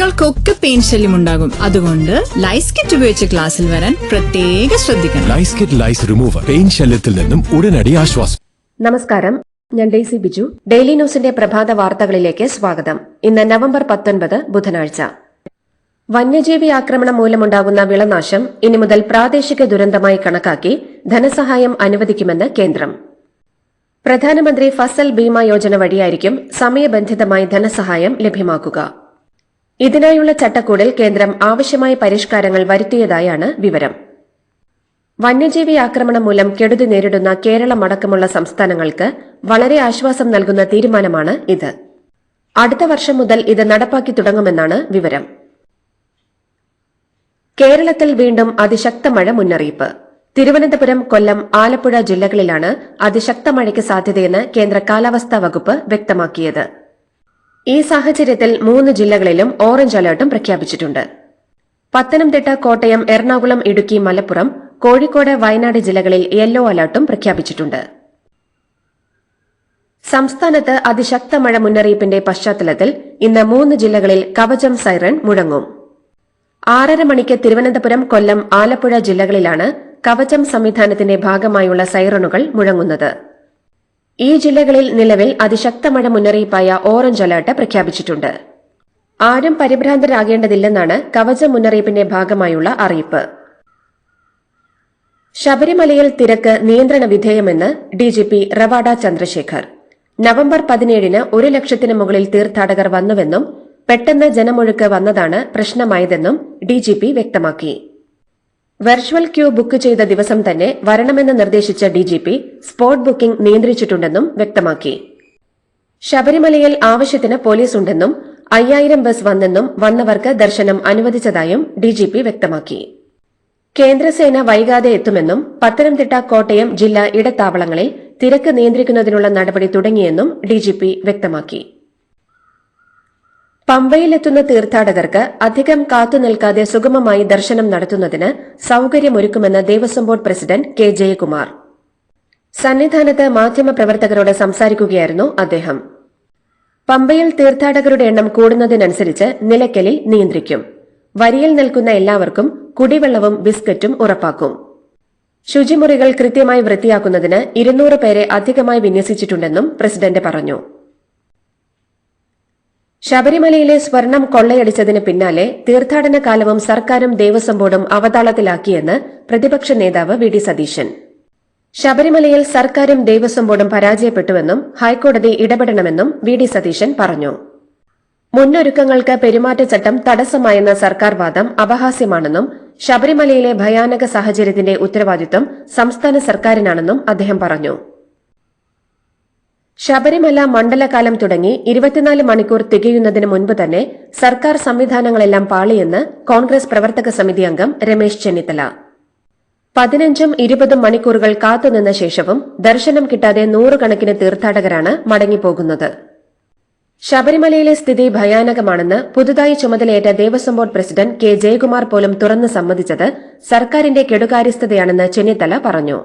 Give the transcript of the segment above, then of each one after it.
കുട്ടികൾക്കൊക്കെ പെയിൻ ശല്യം ഉണ്ടാകും. അതുകൊണ്ട് ലൈസ് കിറ്റ് ഉപയോഗിച്ച് ക്ലാസ്സിൽ വരാൻ പ്രത്യേക ശ്രദ്ധിക്കണം. Lice kit lice remover pain ശല്യത്തിൽ നിന്നും ഉടനടി ആശ്വാസം. നമസ്കാരം. ഞാൻ ഡെയ്സി ബിജു. ഡെയിലി ന്യൂസിന്റെ പ്രഭാത വാർത്തകളിലേക്ക് സ്വാഗതം. ഇന്ന് നവംബർ പത്തൊൻപത് ബുധനാഴ്ച. വന്യജീവി ആക്രമണം മൂലമുണ്ടാകുന്ന വിളനാശം ഇനി മുതൽ പ്രാദേശിക ദുരന്തമായി കണക്കാക്കി ധനസഹായം അനുവദിക്കുമെന്ന് കേന്ദ്രം. പ്രധാനമന്ത്രി ഫസൽ ബീമ യോജന വഴിയായിരിക്കും സമയബന്ധിതമായി ധനസഹായം ലഭ്യമാക്കുക. ഇതിനായുള്ള ചട്ടക്കൂടിൽ കേന്ദ്രം ആവശ്യമായ പരിഷ്കാരങ്ങൾ വരുത്തിയതായാണ് വിവരം. വന്യജീവി ആക്രമണം മൂലം കെടുതി നേരിടുന്ന കേരളമടക്കമുള്ള സംസ്ഥാനങ്ങൾക്ക് വളരെ ആശ്വാസം നൽകുന്ന തീരുമാനമാണ് ഇത്. അടുത്ത വർഷം മുതൽ ഇത് നടപ്പാക്കി തുടങ്ങുമെന്നാണ് വിവരം. കേരളത്തിൽ വീണ്ടും അതിശക്ത മഴ മുന്നറിയിപ്പ്. തിരുവനന്തപുരം കൊല്ലം ആലപ്പുഴ ജില്ലകളിലാണ് അതിശക്ത മഴയ്ക്ക് സാധ്യതയെന്ന് കേന്ദ്ര കാലാവസ്ഥാ വകുപ്പ് വ്യക്തമാക്കിയത്. ഈ സാഹചര്യത്തിൽ മൂന്ന് ജില്ലകളിലും ഓറഞ്ച് അലർട്ടും പ്രഖ്യാപിച്ചിട്ടുണ്ട്. പത്തനംതിട്ട കോട്ടയം എറണാകുളം ഇടുക്കി മലപ്പുറം കോഴിക്കോട് വയനാട് ജില്ലകളിൽ യെല്ലോ അലർട്ടും പ്രഖ്യാപിച്ചിട്ടുണ്ട്. സംസ്ഥാനത്ത് അതിശക്ത മഴ മുന്നറിയിപ്പിന്റെ പശ്ചാത്തലത്തിൽ ഇന്ന് മൂന്ന് ജില്ലകളിൽ കവചം സൈറൺ മുഴങ്ങും. ആറര മണിക്ക് തിരുവനന്തപുരം കൊല്ലം ആലപ്പുഴ ജില്ലകളിലാണ് കവചം സംവിധാനത്തിന്റെ ഭാഗമായുള്ള സൈറണുകൾ മുഴങ്ങുന്നത്. ഈ ജില്ലകളിൽ നിലവിൽ അതിശക്ത മഴ മുന്നറിയിപ്പായ ഓറഞ്ച് അലർട്ട് പ്രഖ്യാപിച്ചിട്ടുണ്ട്. ആരും പരിഭ്രാന്തരാകേണ്ടതില്ലെന്നാണ് കവച മുന്നറിയിപ്പിന്റെ ഭാഗമായുള്ള അറിയിപ്പ്. ശബരിമലയിൽ തിരക്ക് നിയന്ത്രണ വിധേയമെന്ന് ഡിജിപി റവാഡ ചന്ദ്രശേഖർ. നവംബർ പതിനേഴിന് ഒരു ലക്ഷത്തിന് മുകളിൽ തീർത്ഥാടകർ വന്നുവെന്നും പെട്ടെന്ന് ജനമൊഴുക്ക് വന്നതാണ് പ്രശ്നമായതെന്നും ഡിജിപി വ്യക്തമാക്കി. വെർച്വൽ ക്യൂ ബുക്ക് ചെയ്ത ദിവസം തന്നെ വരണമെന്ന് നിർദ്ദേശിച്ച ഡിജിപി സ്പോട്ട് ബുക്കിംഗ് നിയന്ത്രിച്ചിട്ടുണ്ടെന്നും വ്യക്തമാക്കി. ശബരിമലയിൽ ആവശ്യത്തിന് പോലീസ് ഉണ്ടെന്നും അയ്യായിരം ബസ് വന്നെന്നും വന്നവർക്ക് ദർശനം അനുവദിച്ചതായും ഡിജിപി വ്യക്തമാക്കി. കേന്ദ്രസേന വൈകാതെ എത്തുമെന്നും പത്തനംതിട്ട കോട്ടയം ജില്ലാ ഇടത്താവളങ്ങളിൽ തിരക്ക് നിയന്ത്രിക്കുന്നതിനുള്ള നടപടി തുടങ്ങിയെന്നും ഡിജിപി വ്യക്തമാക്കി. പമ്പയിലെത്തുന്ന തീർത്ഥാടകർക്ക് അധികം കാത്തുനിൽക്കാതെ സുഗമമായി ദർശനം നടത്തുന്നതിന് സൌകര്യമൊരുക്കുമെന്ന് Devaswom board president K Jayakumar. സന്നിധാനത്ത് മാധ്യമപ്രവർത്തകരോട് സംസാരിക്കുകയായിരുന്നു അദ്ദേഹം. പമ്പയിൽ തീർത്ഥാടകരുടെ എണ്ണം കൂടുന്നതിനനുസരിച്ച് നിലയ്ക്കലിൽ നിയന്ത്രിക്കും. വരിയിൽ നിൽക്കുന്ന എല്ലാവർക്കും കുടിവെള്ളവും ബിസ്ക്കറ്റും ഉറപ്പാക്കും. ശുചിമുറികൾ കൃത്യമായി വൃത്തിയാക്കുന്നതിന് ഇരുന്നൂറ് പേരെ അധികമായി വിന്യസിച്ചിട്ടുണ്ടെന്നും പ്രസിഡന്റ് പറഞ്ഞു. ശബരിമലയിലെ സ്വർണം കൊള്ളയടിച്ചതിന് പിന്നാലെ തീർത്ഥാടന കാലവും സർക്കാരും ദേവസ്വം ബോർഡും അവതാളത്തിലാക്കിയെന്ന് പ്രതിപക്ഷ നേതാവ് വി ഡി സതീശൻ. ശബരിമലയിൽ സർക്കാരും ദേവസ്വം ബോർഡും പരാജയപ്പെട്ടുവെന്നും ഹൈക്കോടതി ഇടപെടണമെന്നും വി ഡി സതീശൻ പറഞ്ഞു. മുന്നൊരുക്കങ്ങൾക്ക് പെരുമാറ്റച്ചട്ടം തടസ്സമായെന്ന സർക്കാർ വാദം അപഹാസ്യമാണെന്നും ശബരിമലയിലെ ഭയാനക സാഹചര്യത്തിന്റെ ഉത്തരവാദിത്വം സംസ്ഥാന സർക്കാരിനാണെന്നും അദ്ദേഹം പറഞ്ഞു. ശബരിമല മണ്ഡലകാലം തുടങ്ങി ഇരുപത്തിനാല് മണിക്കൂർ തികയുന്നതിന് മുൻപ് തന്നെ സർക്കാർ സംവിധാനങ്ങളെല്ലാം പാളിയെന്ന് കോൺഗ്രസ് പ്രവർത്തക സമിതി അംഗം രമേശ് ചെന്നിത്തല. പതിനഞ്ചും ഇരുപതും മണിക്കൂറുകൾ കാത്തുനിന്ന ശേഷവും ദർശനം കിട്ടാതെ നൂറുകണക്കിന് തീർത്ഥാടകരാണ് മടങ്ങിപ്പോകുന്നത്. ശബരിമലയിലെ സ്ഥിതി ഭയാനകമാണെന്ന് പുതുതായി ചുമതലയേറ്റ Devaswom board president K Jayakumar പോലും തുറന്നു സമ്മതിച്ചത് സർക്കാരിന്റെ കെടുകാര്യസ്ഥതയാണെന്ന് ചെന്നിത്തല പറഞ്ഞു.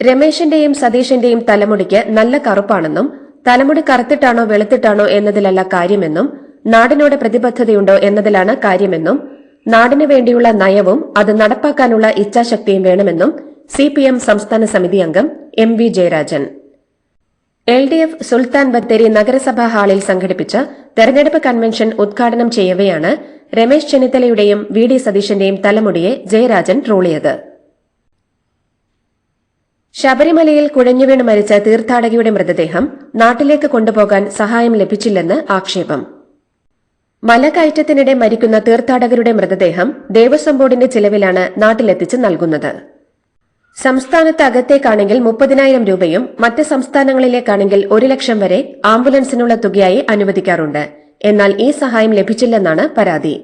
രമേശിന്റെയും സതീഷിന്റെയും തലമുടിക്ക് നല്ല കറുപ്പാണെന്നും തലമുടി കറുത്തിട്ടാണോ വെളുത്തിട്ടാണോ എന്നതിലല്ല കാര്യമെന്നും നാടിനോട് പ്രതിബദ്ധതയുണ്ടോ എന്നതിലാണ് കാര്യമെന്നും നാടിനു വേണ്ടിയുള്ള നയവും അത് നടപ്പാക്കാനുള്ള ഇച്ഛാശക്തിയും വേണമെന്നും സി പി എം സംസ്ഥാന സമിതി അംഗം M V Jayarajan. L D F Sultan Bathery നഗരസഭാ ഹാളിൽ സംഘടിപ്പിച്ച തെരഞ്ഞെടുപ്പ് കൺവെൻഷൻ ഉദ്ഘാടനം ചെയ്യവെയാണ് രമേശ് ചെന്നിത്തലയുടെയും വി ഡി സതീശന്റെയും തലമുടിയെ ജയരാജൻ ട്രോളിയത്. ശബരിമലയിൽ കുഴഞ്ഞുവീണ് മരിച്ച തീർത്ഥാടകയുടെ മൃതദേഹം നാട്ടിലേക്ക് കൊണ്ടുപോകാൻ സഹായം ലഭിച്ചില്ലെന്ന് ആക്ഷേപം. മലകയറ്റത്തിനിടെ മരിക്കുന്ന തീർത്ഥാടകരുടെ മൃതദേഹം ദേവസ്വം ബോർഡിന്റെ ചിലവിലാണ് നാട്ടിലെത്തിച്ച് നൽകുന്നത്. സംസ്ഥാനത്ത് അകത്തേക്കാണെങ്കിൽ മുപ്പതിനായിരം രൂപയും മറ്റ് സംസ്ഥാനങ്ങളിലേക്കാണെങ്കിൽ ഒരു ലക്ഷം വരെ ആംബുലൻസിനുള്ള തുകയായി അനുവദിക്കാറുണ്ട്. എന്നാൽ ഈ സഹായം ലഭിച്ചില്ലെന്നാണ് പരാതി.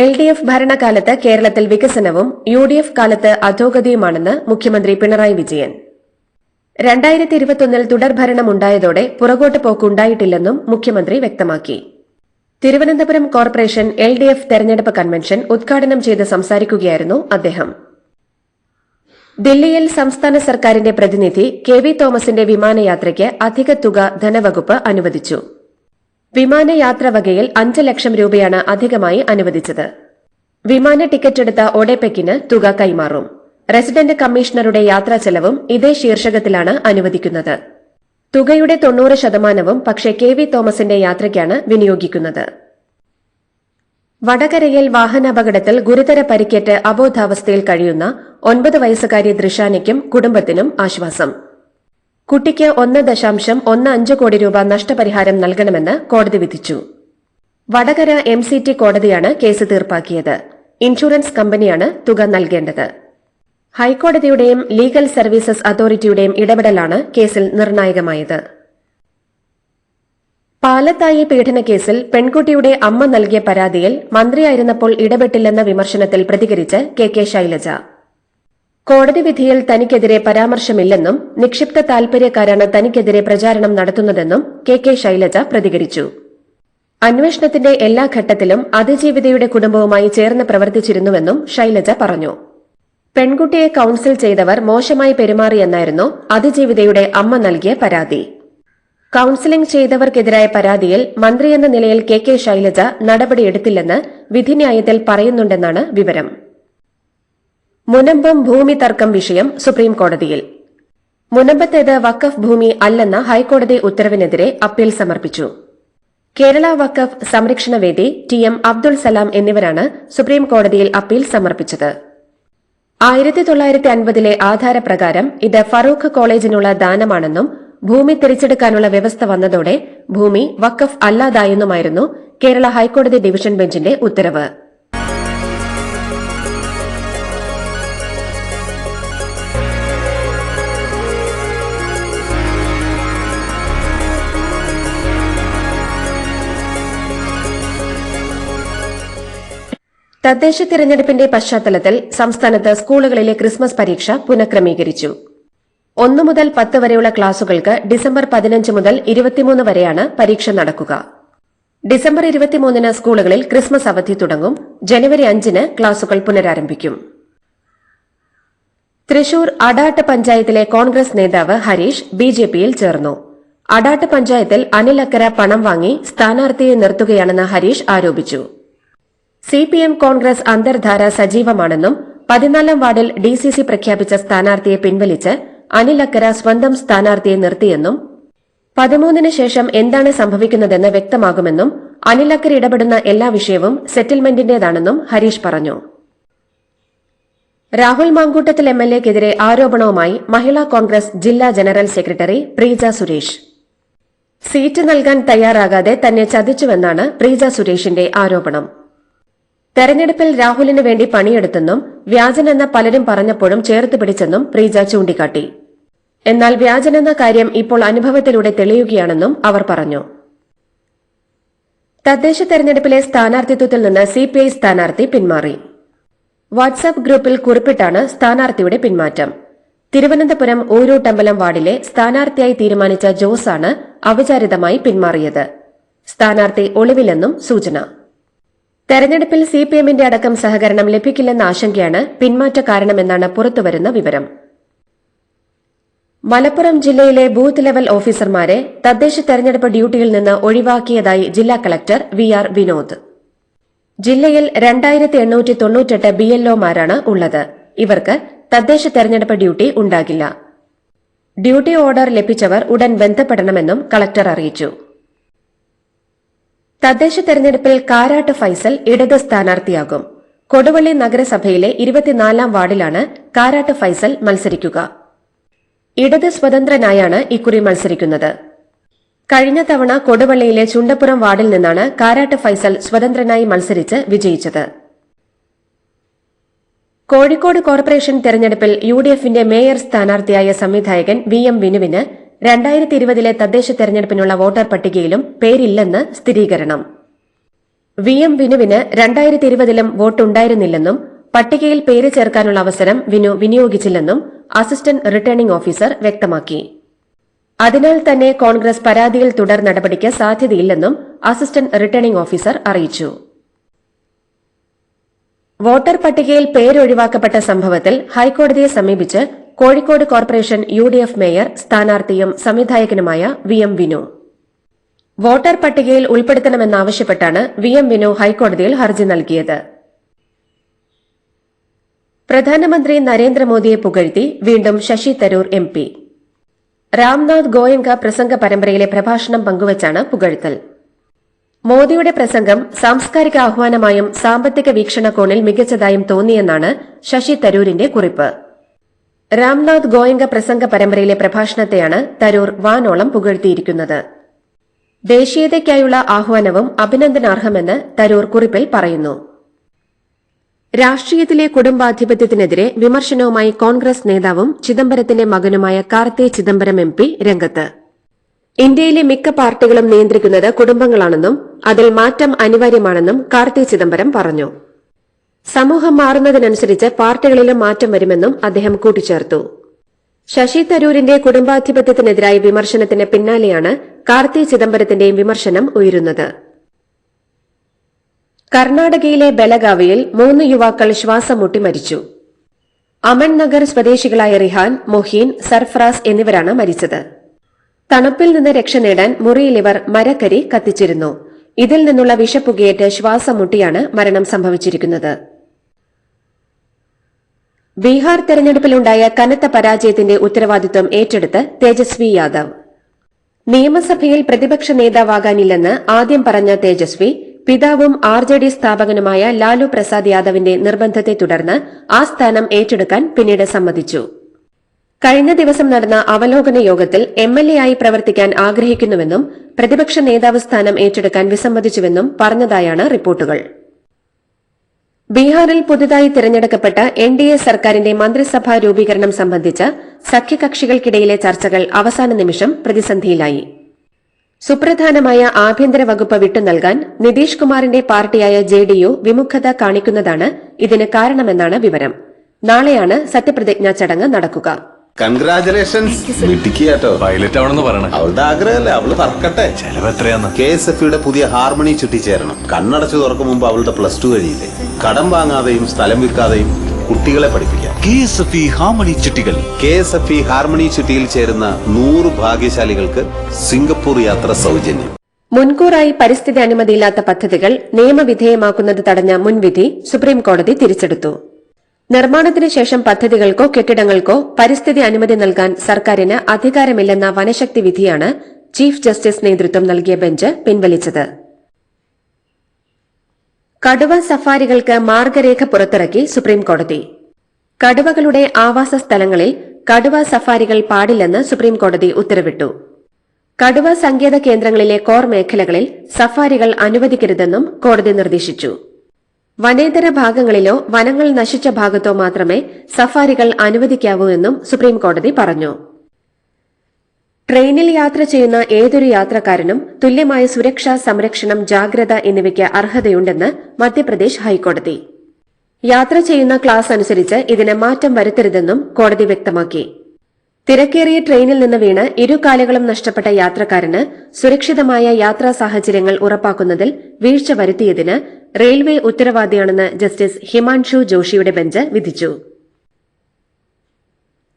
എൽ ഡി എഫ് ഭരണകാലത്ത് കേരളത്തിൽ വികസനവും യു ഡി എഫ് കാലത്ത് അധോഗതിയുമാണെന്ന് മുഖ്യമന്ത്രി പിണറായി വിജയൻ. രണ്ടായിരത്തി ഇരുപത്തൊന്നിൽ തുടർഭരണമുണ്ടായതോടെ പുറകോട്ട് പോക്കുണ്ടായിട്ടില്ലെന്നും മുഖ്യമന്ത്രി വ്യക്തമാക്കി. Thiruvananthapuram corporation L D F തെരഞ്ഞെടുപ്പ് കൺവെൻഷൻ ഉദ്ഘാടനം ചെയ്ത് സംസാരിക്കുകയായിരുന്നു അദ്ദേഹം. ദില്ലിയിൽ സംസ്ഥാന സർക്കാരിന്റെ പ്രതിനിധി കെ വി തോമസിന്റെ വിമാനയാത്രയ്ക്ക് അധിക തുക ധനവകുപ്പ് അനുവദിച്ചു. വിമാനയാത്ര വകയിൽ അഞ്ച് ലക്ഷം രൂപയാണ് അധികമായി അനുവദിച്ചത്. വിമാന ടിക്കറ്റ് എടുത്ത ഒഡെപെക്കിന് തുക കൈമാറും. റെസിഡന്റ് കമ്മീഷണറുടെ യാത്രാ ചെലവും ഇതേ ശീർഷകത്തിലാണ് അനുവദിക്കുന്നത്. തുകയുടെ തൊണ്ണൂറ് ശതമാനവും പക്ഷേ കെ വി തോമസിന്റെ യാത്രയ്ക്കാണ് വിനിയോഗിക്കുന്നത്. വടകരയിൽ വാഹനാപകടത്തിൽ ഗുരുതര പരിക്കേറ്റ് അബോധാവസ്ഥയിൽ കഴിയുന്ന ഒൻപത് വയസ്സുകാരി ദൃശാനയ്ക്കും കുടുംബത്തിനും ആശ്വാസം. കുട്ടിക്ക് ഒന്ന് ദശാംശം ഒന്ന് അഞ്ച് കോടി രൂപ നഷ്ടപരിഹാരം നൽകണമെന്ന് കോടതി വിധിച്ചു. വടകര എം സി ടി കോടതിയാണ് കേസ് തീർപ്പാക്കിയത്. ഇൻഷുറൻസ് കമ്പനിയാണ് തുക നൽകേണ്ടത്. ഹൈക്കോടതിയുടെയും ലീഗൽ സർവീസസ് അതോറിറ്റിയുടെയും ഇടപെടലാണ് കേസിൽ നിർണായകമായത്. പാലത്തായി പീഡനക്കേസിൽ പെൺകുട്ടിയുടെ അമ്മ നൽകിയ പരാതിയിൽ മന്ത്രിയായിരുന്നപ്പോൾ ഇടപെട്ടില്ലെന്ന വിമർശനത്തിൽ പ്രതികരിച്ച് കെ കെ ശൈലജ. കോടതി വിധിയിൽ തനിക്കെതിരെ പരാമർശമില്ലെന്നും നിക്ഷിപ്ത താൽപര്യക്കാരാണ് തനിക്കെതിരെ പ്രചാരണം നടത്തുന്നതെന്നും കെ കെ ശൈലജ പ്രതികരിച്ചു. അന്വേഷണത്തിന്റെ എല്ലാ ഘട്ടത്തിലും അതിജീവിതയുടെ കുടുംബവുമായി ചേർന്ന് പ്രവർത്തിച്ചിരുന്നുവെന്നും ശൈലജ പറഞ്ഞു. പെൺകുട്ടിയെ കൌൺസിൽ ചെയ്തവർ മോശമായി പെരുമാറിയെന്നായിരുന്നു അതിജീവിതയുടെ അമ്മ നൽകിയ പരാതി. കൌൺസിലിംഗ് ചെയ്തവർക്കെതിരായ പരാതിയിൽ മന്ത്രിയെന്ന നിലയിൽ കെ കെ ശൈലജ നടപടിയെടുത്തില്ലെന്ന് വിധിന്യായത്തിൽ പറയുന്നുണ്ടെന്നാണ് വിവരം. മുനമ്പം ഭൂമി തർക്കം വിഷയം സുപ്രീം കോടതിയിൽ. മുനമ്പത്തേത് വഖഫ് ഭൂമി അല്ലെന്ന ഹൈക്കോടതി ഉത്തരവിനെതിരെ അപ്പീൽ സമർപ്പിച്ചു. കേരള വഖഫ് സംരക്ഷണ വേദി ടി എം അബ്ദുൾ സലാം എന്നിവരാണ് സുപ്രീം കോടതിയിൽ അപ്പീൽ സമർപ്പിച്ചത്. ആയിരത്തി തൊള്ളായിരത്തി അൻപതിലെ ആധാരപ്രകാരം ഇത് ഫറൂഖ് കോളേജിനുള്ള ദാനമാണെന്നും ഭൂമി തിരിച്ചെടുക്കാനുള്ള വ്യവസ്ഥ വന്നതോടെ ഭൂമി വഖഫ് അല്ലാതായെന്നുമായിരുന്നു കേരള ഹൈക്കോടതി ഡിവിഷൻ ബെഞ്ചിന്റെ ഉത്തരവ്. തദ്ദേശ തിരഞ്ഞെടുപ്പിന്റെ പശ്ചാത്തലത്തിൽ സംസ്ഥാനത്ത് സ്കൂളുകളിലെ ക്രിസ്മസ് പരീക്ഷ പുനഃക്രമീകരിച്ചു. ഒന്നു മുതൽ പത്ത് വരെയുള്ള ക്ലാസുകൾക്ക് ഡിസംബർ പതിനഞ്ച് മുതൽ ഇരുപത്തിമൂന്ന് വരെയാണ് പരീക്ഷ നടക്കുക. ഡിസംബർ ഇരുപത്തിമൂന്നിന് സ്കൂളുകളിൽ ക്രിസ്മസ് അവധി തുടങ്ങും. ജനുവരി അഞ്ചിന് ക്ലാസുകൾ പുനരാരംഭിക്കും. തൃശൂർ അടാട്ട് പഞ്ചായത്തിലെ കോൺഗ്രസ് നേതാവ് ഹരീഷ് ബിജെപിയിൽ ചേർന്നു. അടാട്ട് പഞ്ചായത്തിൽ അനിൽ അക്കര പണം വാങ്ങി സ്ഥാനാർത്ഥിയെ നിർത്തുകയാണെന്ന് ഹരീഷ് ആരോപിച്ചു. സിപിഎം കോൺഗ്രസ് അന്തർധാര സജീവമാണെന്നും പതിനാലാം വാർഡിൽ ഡി സി സി പ്രഖ്യാപിച്ച സ്ഥാനാർത്ഥിയെ പിൻവലിച്ച് അനിൽ അക്കര സ്വന്തം സ്ഥാനാർത്ഥിയെ നിർത്തിയെന്നും പതിമൂന്നിന് ശേഷം എന്താണ് സംഭവിക്കുന്നതെന്ന് വ്യക്തമാകുമെന്നും അനിൽ അക്കര ഇടപെടുന്ന എല്ലാ വിഷയവും സെറ്റിൽമെന്റിന്റേതാണെന്നും ഹരീഷ് പറഞ്ഞു. രാഹുൽ മാങ്കൂട്ടത്തിൽ എം എൽ എക്കെതിരെ ആരോപണവുമായി മഹിളാ കോൺഗ്രസ് ജില്ലാ general secretary Preeja Suresh. Seat നൽകാൻ തയ്യാറാകാതെ തന്നെ ചതിച്ചുവെന്നാണ് പ്രീജ സുരേഷിന്റെ ആരോപണം. തെരഞ്ഞെടുപ്പിൽ രാഹുലിന് വേണ്ടി പണിയെടുത്തെന്നും വ്യാജനെന്ന് പലരും പറഞ്ഞപ്പോഴും ചേർത്ത് പിടിച്ചെന്നും പ്രീജ ചൂണ്ടിക്കാട്ടി. എന്നാൽ വ്യാജനെന്ന കാര്യം ഇപ്പോൾ അനുഭവത്തിലൂടെ തെളിയുകയാണെന്നും അവർ പറഞ്ഞു. തദ്ദേശ തെരഞ്ഞെടുപ്പിലെ സ്ഥാനാർത്ഥിത്വത്തിൽ നിന്ന് സിപിഐ സ്ഥാനാർത്ഥി പിന്മാറി. വാട്സാപ്പ് ഗ്രൂപ്പിൽ കുറിപ്പിട്ടാണ് സ്ഥാനാർത്ഥിയുടെ പിന്മാറ്റം. തിരുവനന്തപുരം ഊരൂട്ടമ്പലം വാർഡിലെ സ്ഥാനാർത്ഥിയായി തീരുമാനിച്ച ജോസാണ് അവിചാരിതമായി പിന്മാറിയത്. സ്ഥാനാർത്ഥി ഒളിവിലെന്നും സൂചന. തെരഞ്ഞെടുപ്പിൽ സിപിഎമ്മിന്റെ അടക്കം സഹകരണം ലഭിക്കില്ലെന്ന ആശങ്കയാണ് പിന്മാറ്റ കാരണമെന്നാണ് പുറത്തുവരുന്ന വിവരം. മലപ്പുറം ജില്ലയിലെ ബൂത്ത് ലെവൽ ഓഫീസർമാരെ തദ്ദേശ തെരഞ്ഞെടുപ്പ് ഡ്യൂട്ടിയിൽ നിന്ന് ഒഴിവാക്കിയതായി ജില്ലാ കളക്ടർ വി ആർ വിനോദ്. ജില്ലയിൽ രണ്ടായിരത്തി എണ്ണൂറ്റി തൊണ്ണൂറ്റെട്ട് ബി എൽഒമാരാണ് ഉള്ളത്. ഇവർക്ക് തദ്ദേശ തെരഞ്ഞെടുപ്പ് ഡ്യൂട്ടി ഉണ്ടാകില്ല. ഡ്യൂട്ടി ഓർഡർ ലഭിച്ചവർ ഉടൻ ബന്ധപ്പെടണമെന്നും കളക്ടർ അറിയിച്ചു. തദ്ദേശ തെരഞ്ഞെടുപ്പിൽ കാരാട്ട് ഫൈസൽ ഇടത് സ്ഥാനാർത്ഥിയാകും. കൊടുവള്ളി നഗരസഭയിലെ ഇരുപത്തിനാലാം വാർഡിലാണ് കാരാട്ട് ഫൈസൽ മത്സരിക്കുക. ഇടത് സ്വതന്ത്രനായാണ് ഇക്കുറി മത്സരിക്കുന്നത്. കഴിഞ്ഞ തവണ കൊടുവള്ളിയിലെ ചുണ്ടപ്പുറം വാർഡിൽ നിന്നാണ് കാരാട്ട് ഫൈസൽ സ്വതന്ത്രനായി മത്സരിച്ച് വിജയിച്ചത്. കോഴിക്കോട് കോർപ്പറേഷൻ തെരഞ്ഞെടുപ്പിൽ യുഡിഎഫിന്റെ മേയർ സ്ഥാനാർത്ഥിയായ സംവിധായകൻ വി എം വിനുവിന് രണ്ടായിരത്തി ഇരുപതിലെ തദ്ദേശ തെരഞ്ഞെടുപ്പിനുള്ള വോട്ടർ പട്ടികയിലും പേരില്ലെന്ന് സ്ഥിരീകരണം. വി എം വിനുവിന് രണ്ടായിരത്തി ഇരുപതിലും വോട്ടുണ്ടായിരുന്നില്ലെന്നും പട്ടികയിൽ പേര് ചേർക്കാനുള്ള അവസരം വിനു വിനിയോഗിച്ചില്ലെന്നും അസിസ്റ്റന്റ് റിട്ടേണിംഗ് ഓഫീസർ വ്യക്തമാക്കി. അതിനാൽ തന്നെ കോൺഗ്രസ് പരാതിയിൽ തുടർ നടപടിക്ക് സാധ്യതയില്ലെന്നും അസിസ്റ്റന്റ് റിട്ടേണിംഗ് ഓഫീസർ അറിയിച്ചു. വോട്ടർ പട്ടികയിൽ പേരൊഴിവാക്കപ്പെട്ട സംഭവത്തിൽ ഹൈക്കോടതിയെ സമീപിച്ച് Kozhikode corporation U D F mayor സ്ഥാനാർത്ഥിയും സംവിധായകനുമായ വി എം വിനു. വോട്ടർ പട്ടികയിൽ ഉൾപ്പെടുത്തണമെന്നാവശ്യപ്പെട്ടാണ് വി എം വിനു ഹൈക്കോടതിയിൽ ഹർജി നൽകിയത്. പ്രധാനമന്ത്രി നരേന്ദ്രമോദിയെ പുകഴ്ത്തി വീണ്ടും ശശി തരൂർ എം പി. രാംനാഥ് ഗോയങ്ക പ്രസംഗ പരമ്പരയിലെ പ്രഭാഷണം പങ്കുവച്ചാണ് പുകഴ്ത്തൽ. മോദിയുടെ പ്രസംഗം സാംസ്കാരിക ആഹ്വാനമായും സാമ്പത്തിക വീക്ഷണകോണിൽ മികച്ചതായും തോന്നിയെന്നാണ് ശശി തരൂരിന്റെ കുറിപ്പ്. രാംനാഥ് ഗോയങ്ക പ്രസംഗ പരമ്പരയിലെ പ്രഭാഷണത്തെയാണ് തരൂർ വാനോളം പുകഴ്ത്തിയിരിക്കുന്നത്. ദേശീയതയ്ക്കായുള്ള ആഹ്വാനവും അഭിനന്ദനാർഹമെന്ന് തരൂർ കുറിപ്പിൽ പറയുന്നു. രാഷ്ട്രീയത്തിലെ കുടുംബാധിപത്യത്തിനെതിരെ വിമർശനവുമായി കോൺഗ്രസ് നേതാവും ചിദംബരത്തിന്റെ മകനുമായ കാർത്തി ചിദംബരം എം പി രംഗത്ത്. ഇന്ത്യയിലെ മിക്ക പാർട്ടികളും നിയന്ത്രിക്കുന്നത് കുടുംബങ്ങളാണെന്നും അതിൽ മാറ്റം അനിവാര്യമാണെന്നും കാർത്തി ചിദംബരം പറഞ്ഞു. സമൂഹം മാറുന്നതിനനുസരിച്ച് പാർട്ടികളിലും മാറ്റം വരുമെന്നും അദ്ദേഹം കൂട്ടിച്ചേർത്തു. ശശി തരൂരിന്റെ കുടുംബാധിപത്യത്തിനെതിരായ വിമർശനത്തിന് പിന്നാലെയാണ് കാർത്തി ചിദംബരത്തിന്റെയും വിമർശനം ഉയരുന്നത്. കർണാടകയിലെ ബലഗാവിയിൽ മൂന്ന് യുവാക്കൾ ശ്വാസം മുട്ടി മരിച്ചു. അമൻ നഗർ സ്വദേശികളായ റിഹാൻ മൊഹീൻ സർഫ്രാസ് എന്നിവരാണ് മരിച്ചത്. തണുപ്പിൽ നിന്ന് രക്ഷ നേടാൻ മുറിയിൽ ഇവർ മരക്കരി കത്തിച്ചിരുന്നു. ഇതിൽ നിന്നുള്ള വിഷപ്പുകയേറ്റ് ശ്വാസം മുട്ടിയാണ് മരണം സംഭവിച്ചിരിക്കുന്നത്. ബീഹാർ തെരഞ്ഞെടുപ്പിലുണ്ടായ കനത്ത പരാജയത്തിന്റെ ഉത്തരവാദിത്വം ഏറ്റെടുത്ത് തേജസ്വി യാദവ്. നിയമസഭയിൽ പ്രതിപക്ഷ നേതാവാകാനില്ലെന്ന് ആദ്യം പറഞ്ഞ തേജസ്വി പിതാവും ആർ ജെ ഡി സ്ഥാപകനുമായ ലാലു പ്രസാദ് യാദവിന്റെ നിർബന്ധത്തെ തുടർന്ന് ആ സ്ഥാനം ഏറ്റെടുക്കാൻ പിന്നീട് സമ്മതിച്ചു. കഴിഞ്ഞ ദിവസം നടന്ന അവലോകന യോഗത്തിൽ എം എൽ എ ആയി പ്രവർത്തിക്കാൻ ആഗ്രഹിക്കുന്നുവെന്നും പ്രതിപക്ഷ നേതാവ് സ്ഥാനം ഏറ്റെടുക്കാൻ വിസമ്മതിച്ചുവെന്നും പറഞ്ഞതായാണ് റിപ്പോർട്ടുകൾ. ബീഹാറിൽ പുതുതായി തിരഞ്ഞെടുക്കപ്പെട്ട എൻ ഡി എ സർക്കാരിന്റെ മന്ത്രിസഭാ രൂപീകരണം സംബന്ധിച്ച് സഖ്യകക്ഷികൾക്കിടയിലെ ചർച്ചകൾ അവസാന നിമിഷം പ്രതിസന്ധിയിലായി. സുപ്രധാനമായ ആഭ്യന്തര വകുപ്പ് വിട്ടുനൽകാൻ നിതീഷ് കുമാറിന്റെ പാർട്ടിയായ ജെ ഡി യു വിമുഖത കാണിക്കുന്നതാണ് ഇതിന് കാരണമെന്നാണ് വിവരം. നാളെയാണ് സത്യപ്രതിജ്ഞാ ചടങ്ങ് നടക്കുക. കൺഗ്രാചുലേഷൻസ് മിടുക്കിയാട്ടോ പൈലറ്റ് ആവണമെന്ന് പറയണേ. അവളുടെ ആഗ്രഹമല്ലേ? അവൾ പറക്കട്ടെ. ചെലവ് എത്രയാന്ന്? കെ എസ് എഫ് യുടെ പുതിയ ഹാർമണി ചുറ്റിച്ചേരണം. കണ്ണടച്ചു തുറക്കും മുമ്പ് അവളുടെ പ്ലസ് ടു കഴിയില്ലേ? കടം വാങ്ങാതെയും സ്ഥലം വിൽക്കാതെയും കുട്ടികളെ പഠിപ്പിക്കാം. K S F E harmony ചുറ്റികൾ. K S F E harmony ചുറ്റിയിൽ ചേരുന്ന നൂറ് ഭാഗ്യശാലികൾക്ക് സിംഗപ്പൂർ യാത്ര സൗജന്യം. മുൻകൂറായി പരിസ്ഥിതി അനുമതിയില്ലാത്ത പദ്ധതികൾ നിയമവിധേയമാക്കുന്നത് തടഞ്ഞ മുൻവിധി സുപ്രീംകോടതി തിരിച്ചെടുത്തു. നിർമ്മാണത്തിന് ശേഷം പദ്ധതികൾക്കോ കെട്ടിടങ്ങൾക്കോ പരിസ്ഥിതി അനുമതി നൽകാൻ സർക്കാരിന് അധികാരമില്ലെന്ന വനശക്തി വിധിയാണ് ചീഫ് ജസ്റ്റിസ് നേതൃത്വം നൽകിയ ബെഞ്ച് പിൻവലിച്ചത്. കടുവ സഫാരികൾക്ക് മാർഗരേഖ പുറത്തിറക്കി സുപ്രീംകോടതി. കടുവകളുടെ ആവാസ സ്ഥലങ്ങളിൽ കടുവ സഫാരികൾ പാടില്ലെന്ന് സുപ്രീംകോടതി ഉത്തരവിട്ടു. കടുവ സങ്കേത കേന്ദ്രങ്ങളിലെ കോർ മേഖലകളിൽ സഫാരികൾ അനുവദിക്കരുതെന്നും കോടതി നിർദ്ദേശിച്ചു. വനേതര ഭാഗങ്ങളിലോ വനങ്ങൾ നശിച്ച ഭാഗത്തോ മാത്രമേ സഫാരികൾ അനുവദിക്കാവൂ എന്നും സുപ്രീംകോടതി പറഞ്ഞു. ട്രെയിനിൽ യാത്ര ചെയ്യുന്ന ഏതൊരു യാത്രക്കാരനും തുല്യമായ സുരക്ഷാ സംരക്ഷണം ജാഗ്രത എന്നിവയ്ക്ക് അർഹതയുണ്ടെന്ന് മധ്യപ്രദേശ് ഹൈക്കോടതി. യാത്ര ചെയ്യുന്ന ക്ലാസ് അനുസരിച്ച് ഇതിന് മാറ്റം വരുത്തരുതെന്നും കോടതി വ്യക്തമാക്കി. തിരക്കേറിയ ട്രെയിനിൽ നിന്ന് വീണ് ഇരുകാലുകളും നഷ്ടപ്പെട്ട യാത്രക്കാരന് സുരക്ഷിതമായ യാത്രാ സാഹചര്യങ്ങൾ ഉറപ്പാക്കുന്നതിൽ വീഴ്ച വരുത്തിയതിന് റെയിൽവേ ഉത്തരവാദിയാണെന്ന് ജസ്റ്റിസ് ഹിമാൻഷു ജോഷിയുടെ ബെഞ്ച് വിധിച്ചു.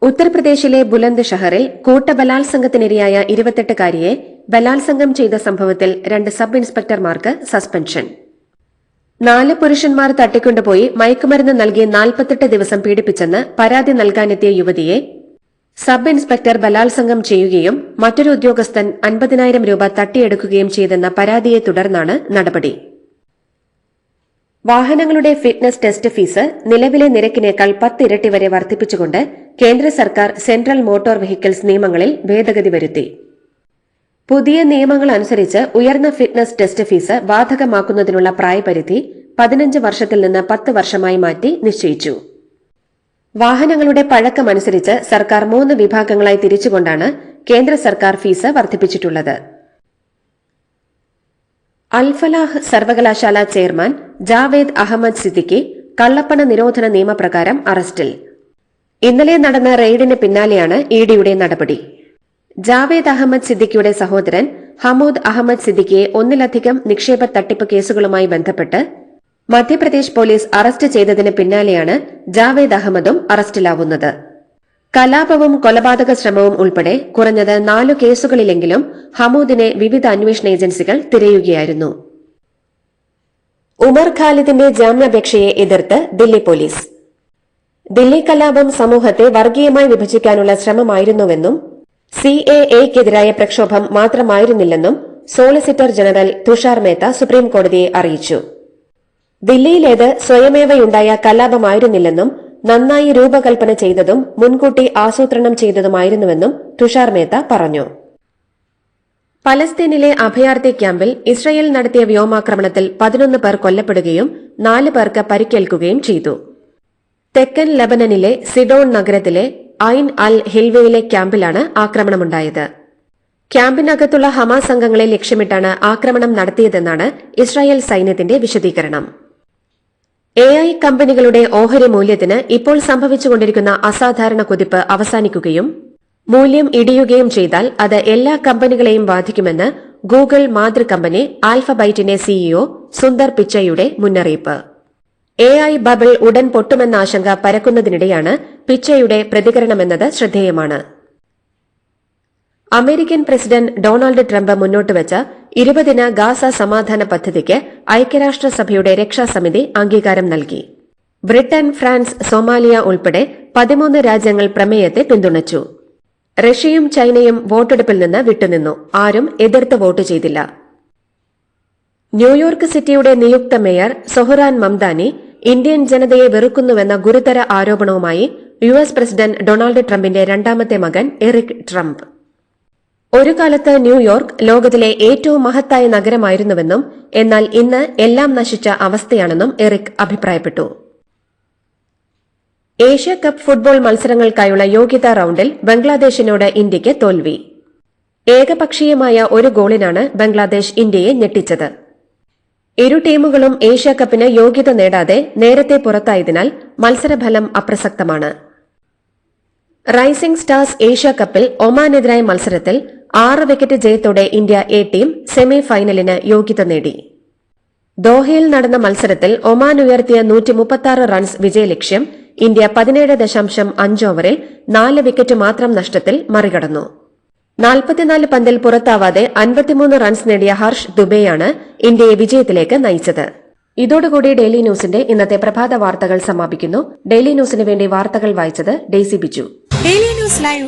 ഉത്തർപ്രദേശിലെ ബുലന്ദ് ഷഹറിൽ കൂട്ടബലാത്സംഗത്തിനിരയായ ഇരുപത്തെട്ടുകാരിയെ ബലാത്സംഗം ചെയ്ത സംഭവത്തിൽ രണ്ട് സബ് ഇൻസ്പെക്ടർമാർക്ക് സസ്പെൻഷൻ. നാല് പുരുഷന്മാർ തട്ടിക്കൊണ്ടുപോയി മയക്കുമരുന്ന് നൽകി നാൽപ്പത്തെട്ട് ദിവസം പീഡിപ്പിച്ചെന്ന് പരാതി നൽകാനെത്തിയ യുവതിയെ സബ് ഇൻസ്പെക്ടർ ബലാത്സംഗം ചെയ്യുകയും മറ്റൊരു ഉദ്യോഗസ്ഥൻ അൻപതിനായിരം രൂപ തട്ടിയെടുക്കുകയും ചെയ്തെന്ന പരാതിയെ തുടർന്നാണ് നടപടി. വാഹനങ്ങളുടെ ഫിറ്റ്നസ് ടെസ്റ്റ് ഫീസ് നിലവിലെ നിരക്കിനേക്കാൾ പത്തിരട്ടി വരെ വർദ്ധിപ്പിച്ചുകൊണ്ട് കേന്ദ്ര സർക്കാർ സെൻട്രൽ മോട്ടോർ വെഹിക്കിൾസ് നിയമങ്ങളിൽ ഭേദഗതി വരുത്തി. പുതിയ നിയമങ്ങൾ അനുസരിച്ച് ഉയർന്ന ഫിറ്റ്നസ് ടെസ്റ്റ് ഫീസ് ബാധകമാക്കുന്നതിനുള്ള പ്രായപരിധി പതിനഞ്ച് വർഷത്തിൽ നിന്ന് പത്ത് വർഷമായി മാറ്റി നിശ്ചയിച്ചു. വാഹനങ്ങളുടെ പഴക്കമനുസരിച്ച് സർക്കാർ മൂന്ന് വിഭാഗങ്ങളായി തിരിച്ചുകൊണ്ടാണ് കേന്ദ്ര സർക്കാർ ഫീസ് വർദ്ധിപ്പിച്ചിട്ടുള്ളത്. അൽഫലാഹ് സർവകലാശാല ചെയർമാൻ ജാവേദ് അഹമ്മദ് സിദ്ദിഖി കള്ളപ്പണ നിരോധന നിയമപ്രകാരം അറസ്റ്റിൽ. ഇന്നലെ നടന്ന റെയ്ഡിന് പിന്നാലെയാണ് ഇഡിയുടെ നടപടി. ജാവേദ് അഹമ്മദ് സിദ്ദിഖിയുടെ സഹോദരൻ ഹമൂദ് അഹമ്മദ് സിദ്ദിഖിയെ ഒന്നിലധികം നിക്ഷേപ തട്ടിപ്പ് കേസുകളുമായി ബന്ധപ്പെട്ട് മധ്യപ്രദേശ് പോലീസ് അറസ്റ്റ് ചെയ്തതിന് പിന്നാലെയാണ് ജാവേദ് അഹമ്മദും അറസ്റ്റിലാവുന്നത്. കലാപവും കൊലപാതക ശ്രമവും ഉൾപ്പെടെ കുറഞ്ഞത് നാലു കേസുകളിലെങ്കിലും ഹമൂദിനെ വിവിധ അന്വേഷണ ഏജൻസികൾ തിരയുകയായിരുന്നു. ഉമർ ഖാലിദിന്റെ ജാമ്യാപേക്ഷയെ എതിർത്ത് ദില്ലി പോലീസ്. ദില്ലി കലാപം സമൂഹത്തെ വർഗീയമായി വിഭജിക്കാനുള്ള ശ്രമമായിരുന്നുവെന്നും സി എ പ്രക്ഷോഭം മാത്രമായിരുന്നില്ലെന്നും സോളിസിറ്റർ ജനറൽ തുഷാർ മേത്ത സുപ്രീംകോടതിയെ അറിയിച്ചു. ദില്ലിയിലേത് സ്വയമേവയുണ്ടായ കലാപമായിരുന്നില്ലെന്നും നന്നായി രൂപകൽപ്പന ചെയ്തതും മുൻകൂട്ടി ആസൂത്രണം ചെയ്തതുമായിരുന്നുവെന്നും തുഷാർ മേത്ത പറഞ്ഞു. പലസ്തീനിലെ അഭയാർത്ഥി ക്യാമ്പിൽ ഇസ്രയേൽ നടത്തിയ വ്യോമാക്രമണത്തിൽ പതിനൊന്ന് പേർ കൊല്ലപ്പെടുകയും നാല് പേർക്ക് പരിക്കേൽക്കുകയും ചെയ്തു. തെക്കൻ ലബനനിലെ സിഡോൺ നഗരത്തിലെ ഐൻ അൽ ഹിൽവയിലെ ക്യാമ്പിലാണ് ആക്രമണമുണ്ടായത്. ക്യാമ്പിനകത്തുള്ള ഹമാസ് അംഗങ്ങളെ ലക്ഷ്യമിട്ടാണ് ആക്രമണം നടത്തിയതെന്നാണ് ഇസ്രായേൽ സൈന്യത്തിന്റെ വിശദീകരണം. എ ഐ കമ്പനികളുടെ ഓഹരി മൂല്യത്തിന് ഇപ്പോൾ സംഭവിച്ചുകൊണ്ടിരിക്കുന്ന അസാധാരണ കുതിപ്പ് അവസാനിക്കുകയും മൂല്യം ഇടിയുകയും ചെയ്താൽ അത് എല്ലാ കമ്പനികളെയും ബാധിക്കുമെന്ന് ഗൂഗിൾ മാതൃകമ്പനി ആൽഫബൈറ്റിന്റെ സിഇഒ സുന്ദർ പിച്ചയുടെ മുന്നറിയിപ്പ്. എ ഐ ബബിൾ ഉടൻ പൊട്ടുമെന്ന ആശങ്ക പരക്കുന്നതിനിടെയാണ് പിച്ചയുടെ പ്രതികരണമെന്നത് ശ്രദ്ധേയമാണ്. അമേരിക്കൻ പ്രസിഡന്റ് ഡൊണാൾഡ് ട്രംപ് മുന്നോട്ടുവച്ച ഇരുപതിന ഗാസ സമാധാന പദ്ധതിക്ക് ഐക്യരാഷ്ട്രസഭയുടെ രക്ഷാസമിതി അംഗീകാരം നൽകി. ബ്രിട്ടൻ ഫ്രാൻസ് സോമാലിയ ഉൾപ്പെടെ പതിമൂന്ന് രാജ്യങ്ങൾ പ്രമേയത്തെ പിന്തുണച്ചു. റഷ്യയും ചൈനയും വോട്ടെടുപ്പിൽ നിന്ന് വിട്ടുനിന്നു. ആരും എതിർത്ത് വോട്ട് ചെയ്തില്ല. ന്യൂയോർക്ക് സിറ്റിയുടെ നിയുക്ത മേയർ സൊഹ്റാൻ മംദാനി ഇന്ത്യൻ ജനതയെ വെറുക്കുന്നുവെന്ന ഗുരുതര ആരോപണവുമായി യു എസ് പ്രസിഡന്റ് ഡൊണാൾഡ് ട്രംപിന്റെ രണ്ടാമത്തെ മകൻ എറിക് ട്രംപ്. ഒരു കാലത്ത് ന്യൂയോർക്ക് ലോകത്തിലെ ഏറ്റവും മഹത്തായ നഗരമായിരുന്നുവെന്നും എന്നാൽ ഇന്ന് എല്ലാം നശിച്ച അവസ്ഥയാണെന്നും എറിക് അഭിപ്രായപ്പെട്ടു. ഏഷ്യ കപ്പ് ഫുട്ബോൾ മത്സരങ്ങൾക്കായുള്ള യോഗ്യതാ റൌണ്ടിൽ ബംഗ്ലാദേശിനോട് ഇന്ത്യയ്ക്ക് തോൽവി. ഏകപക്ഷീയമായ ഒരു ഗോളിനാണ് ബംഗ്ലാദേശ് ഇന്ത്യയെ ഞെട്ടിച്ചത്. ഇരു ടീമുകളും ഏഷ്യ കപ്പിന് യോഗ്യത നേടാതെ നേരത്തെ പുറത്തായതിനാൽ മത്സരഫലം അപ്രസക്തമാണ്. റൈസിംഗ് സ്റ്റാർസ് ഏഷ്യ കപ്പിൽ ഒമാനെതിരായ മത്സരത്തിൽ ആറ് വിക്കറ്റ് ജയത്തോടെ ഇന്ത്യ എ ടീം സെമി ഫൈനലിന് യോഗ്യത നേടി. ദോഹയിൽ നടന്ന മത്സരത്തിൽ ഒമാൻ ഉയർത്തിയ നൂറ്റി മുപ്പത്തി റൺസ് വിജയലക്ഷ്യം ഇന്ത്യ പതിനേഴ് ദശാംശം അഞ്ച് ഓവറിൽ നാല് വിക്കറ്റ് മാത്രം നഷ്ടത്തിൽ മറികടന്നു. നാൽപ്പത്തിനാല് പന്തിൽ പുറത്താവാതെ അൻപത്തിമൂന്ന് റൺസ് നേടിയ ഹർഷ് ദുബെയാണ് ഇന്ത്യയെ വിജയത്തിലേക്ക് നയിച്ചത്. ഇതോടുകൂടി ഡെയിലി ന്യൂസിന്റെ ഇന്നത്തെ പ്രഭാത വാർത്തകൾ സമാപിക്കുന്നു. ഡെയിലി ന്യൂസിന് വേണ്ടി വാർത്തകൾ വായിച്ചത് Daisy Biju. Daily news live